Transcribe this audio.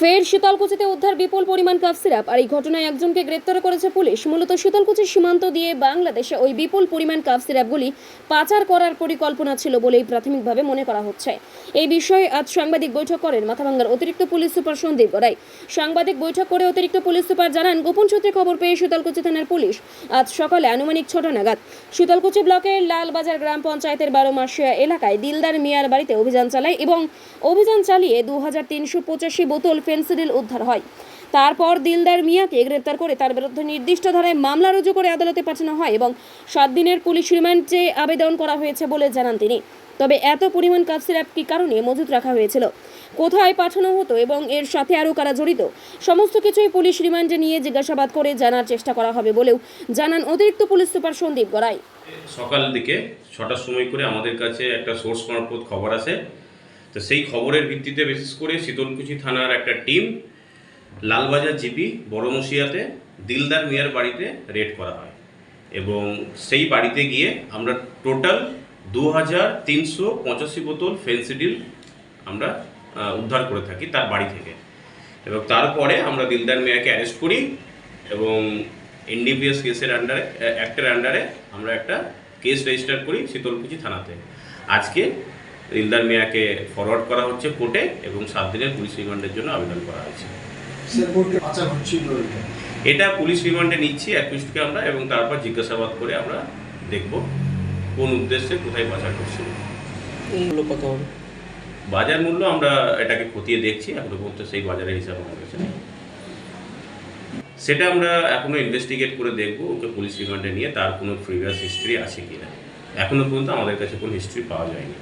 ফের শীতলকুচিতে উদ্ধার বিপুল পরিমাণ কাফ সিরাপ। আর এই ঘটনায় একজনকে গ্রেপ্তার করেছে পুলিশ। মূলত শীতলকুচি সীমান্ত দিয়ে বাংলাদেশে ওই বিপুল পরিমাণ কাফ সিরাপগুলি পাচার করার পরিকল্পনা ছিল বলেই প্রাথমিকভাবে মনে করা হচ্ছে। এই বিষয়ে আজ সাংবাদিক বৈঠক করেন মাথাভাঙ্গার অতিরিক্ত পুলিশ সুপার সন্দীপ গড়াই। সাংবাদিক বৈঠক করে অতিরিক্ত পুলিশ সুপার জানান, গোপন সূত্রে খবর পেয়ে শীতলকুচি থানার পুলিশ আজ সকালে আনুমানিক ছটা নাগাদ শীতলকুচি ব্লকের লালবাজার গ্রাম পঞ্চায়েতের বারো মাসিয়া এলাকায় দিলদার মিয়ার বাড়িতে অভিযান চালায় এবং অভিযান চালিয়ে দু হাজার তিনশো পঁচাশি বোতল ফেন্সিডিল উদ্ধার হয়। তারপর দিলদার মিয়াকে গ্রেপ্তার করে তার বিরুদ্ধে নির্দিষ্ট ধারায় মামলা রুজু করে আদালতে পাঠানো হয় এবং সাত দিনের পুলিশ রিমান্ডে আবেদন করা হয়েছে বলে জানান তিনি। তবে এত পরিমাণ কাপ সিরাপ কি কারণে মজুত রাখা হয়েছিল? কোথায় পাঠানো হতো এবং এর সাথে আরও কারা জড়িত? সমস্ত কিছুই পুলিশ রিমান্ডে নিয়ে জিজ্ঞাসাবাদ করে জানার চেষ্টা করা হবে বলেও জানান অতিরিক্ত পুলিশ সুপার সন্দীপ গড়াই। সকাল দিকে ছটার সময় করে আমাদের কাছে একটা সোর্স মারফত খবর আসে। তো সেই খবরের ভিত্তিতে বিশেষ করে শীতলকুচি থানার একটা টিম লালবাজার জিপি বড়মসিয়াতে দিলদার মিয়ার বাড়িতে রেড করা হয়। এবং সেই বাড়িতে গিয়ে আমরা টোটাল দু হাজার তিনশো পঁচাশি বোতল ফেন্সিডিল আমরা উদ্ধার করে থাকি তার বাড়ি থেকে। এবং তারপরে আমরা দিলদার মিয়াকে অ্যারেস্ট করি এবং এনডিপিএস কেসের আন্ডারে অ্যাক্টের আন্ডারে আমরা একটা কেস রেজিস্টার করি শীতলকুচি থানাতে। আজকে দিলদার মিয়াকে ফরওয়ার্ড করা হচ্ছে কোর্টে এবং সাত দিনের পুলিশ রিমান্ডের জন্য আবেদন করা হয়েছে। এটা। পুলিশ রিমান্ডে নিচ্ছি অ্যাকুইস্টকে আমরা এবং তারপর জিজ্ঞাসাবাদ করে আমরা দেখব কোন উদ্দেশ্যে কোথায় পাচার করছিল মূল্য কত হবে? বাজার মূল্য আমরা এটাকে খতিয়ে দেখছি এখনও পর্যন্ত সেই বাজারের হিসাব আমার কাছে নেই। সেটা আমরা এখনও ইনভেস্টিগেট করে দেখব ওকে পুলিশ রিমান্ডে নিয়ে তার কোনো প্রিভিয়াস হিস্ট্রি আছে কিনা। এখনও পর্যন্ত আমাদের কাছে কোনো হিস্ট্রি পাওয়া যায়নি।